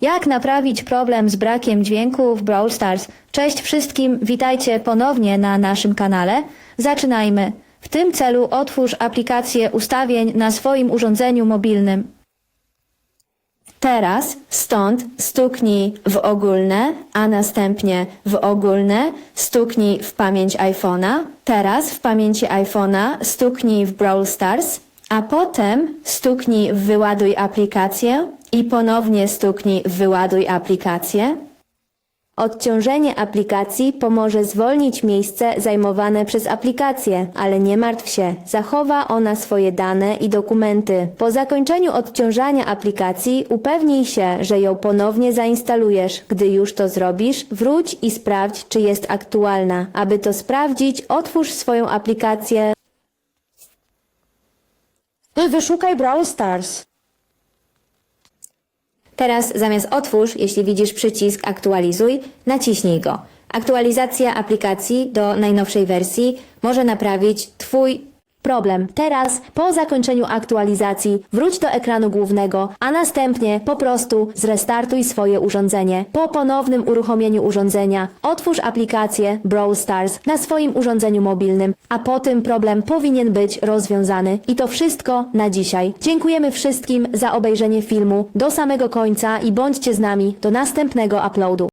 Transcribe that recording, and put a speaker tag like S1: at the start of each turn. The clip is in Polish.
S1: Jak naprawić problem z brakiem dźwięku w Brawl Stars? Cześć wszystkim, witajcie ponownie na naszym kanale. Zaczynajmy. W tym celu otwórz aplikację ustawień na swoim urządzeniu mobilnym. Teraz stąd stuknij w ogólne, a następnie w ogólne stuknij w pamięć iPhone'a. Teraz w pamięci iPhone'a stuknij w Brawl Stars, a potem stuknij w wyładuj aplikację i ponownie stuknij wyładuj aplikację. Odciążenie aplikacji pomoże zwolnić miejsce zajmowane przez aplikację, ale nie martw się, zachowa ona swoje dane i dokumenty. Po zakończeniu odciążania aplikacji upewnij się, że ją ponownie zainstalujesz. Gdy już to zrobisz, wróć i sprawdź, czy jest aktualna. Aby to sprawdzić, otwórz swoją aplikację
S2: Wyszukaj Brawl Stars.
S1: Teraz zamiast otwórz, jeśli widzisz przycisk aktualizuj, naciśnij go. Aktualizacja aplikacji do najnowszej wersji może naprawić Twój problem. Teraz, po zakończeniu aktualizacji, wróć do ekranu głównego, a następnie po prostu zrestartuj swoje urządzenie. Po ponownym uruchomieniu urządzenia, otwórz aplikację Brawl Stars na swoim urządzeniu mobilnym, a po tym problem powinien być rozwiązany. I to wszystko na dzisiaj. Dziękujemy wszystkim za obejrzenie filmu do samego końca i bądźcie z nami do następnego uploadu.